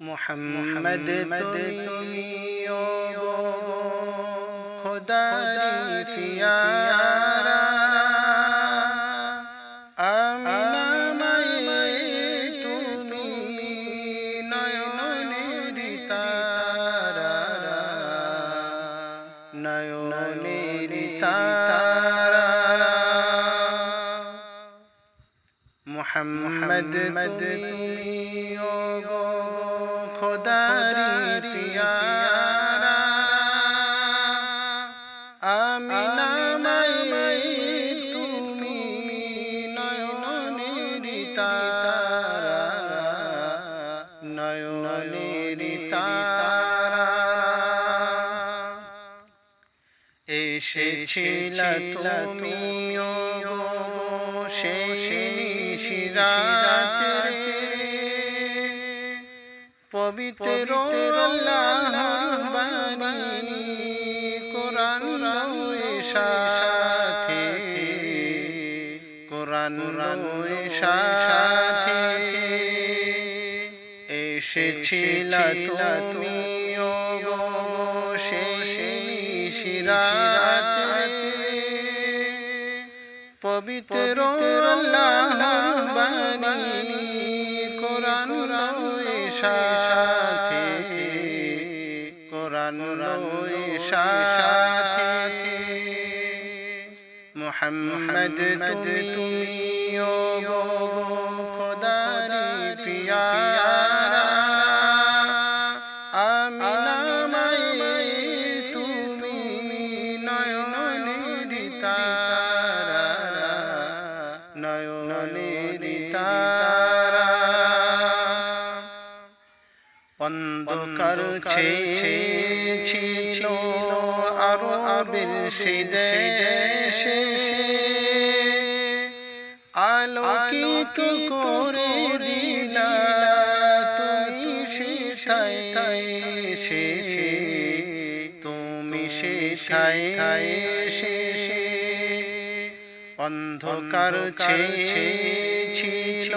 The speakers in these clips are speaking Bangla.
মোহাম্মদ তুমি খোদারি পিয়ারা আমিনা মায়ে তুমি নয়নের তারা নয়নের তারা মোহাম্মদ তুমি এসেছিল তুমি পবিত্র কোরআন সাথে। কোরআন সাথে। এসেছিল তুমি ও পবিত্র আল্লাহ বাণী কোরআন রয়ে সাথে কোরআন রয়ে সাথে মোহাম্মদ তুমি ও গো খোদারি অন্ধকার ছিল আরও আবির দেশে। আলোকিত করে দিলা তুমি শিখাই শেষে তুমি শিখাই শেষে অন্ধকার ছিল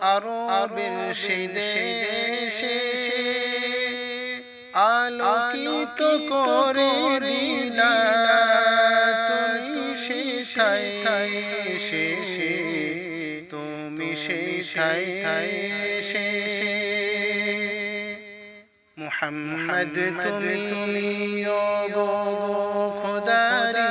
আরও আবির দেশে আলোকিত করে দিলা। তুমি শেষে তুমি শিখাই শেষে মোহাম্মদ, তুমি তুমি খোদারি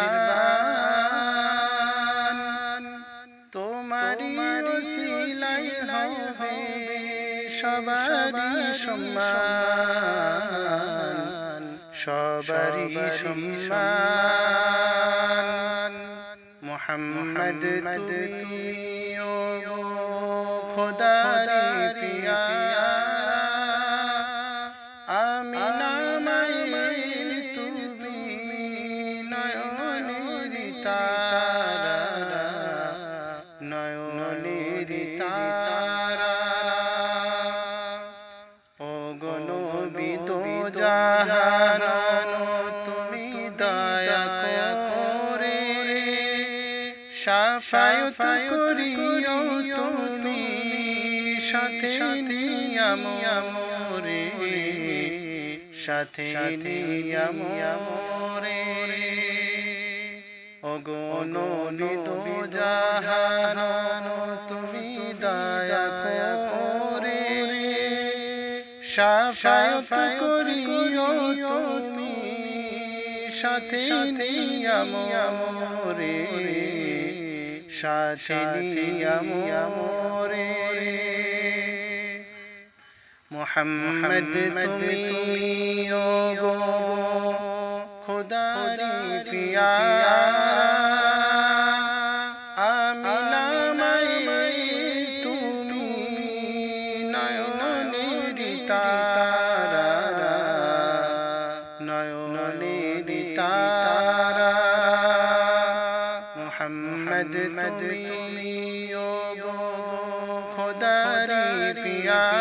মেহেরবান। তোমারি ওসিলাই হবে সবারি সম্মান। সবারি সম্মান। মোহাম্মদ তুমি খোদারি দয়া করে, সাফায়ত করিও তুমি, সাথে আমরে সাথে আমরে নিদো জাহান তুমি দয়া করে, সাফায়ত করিও সাথে আমরে সাথে আমরে মোহাম্মদ তুমি ও গো খুদারি পিয়ারা। তুমি নয়নের তারা। তুমি ও গো খুদারি পিয়ারা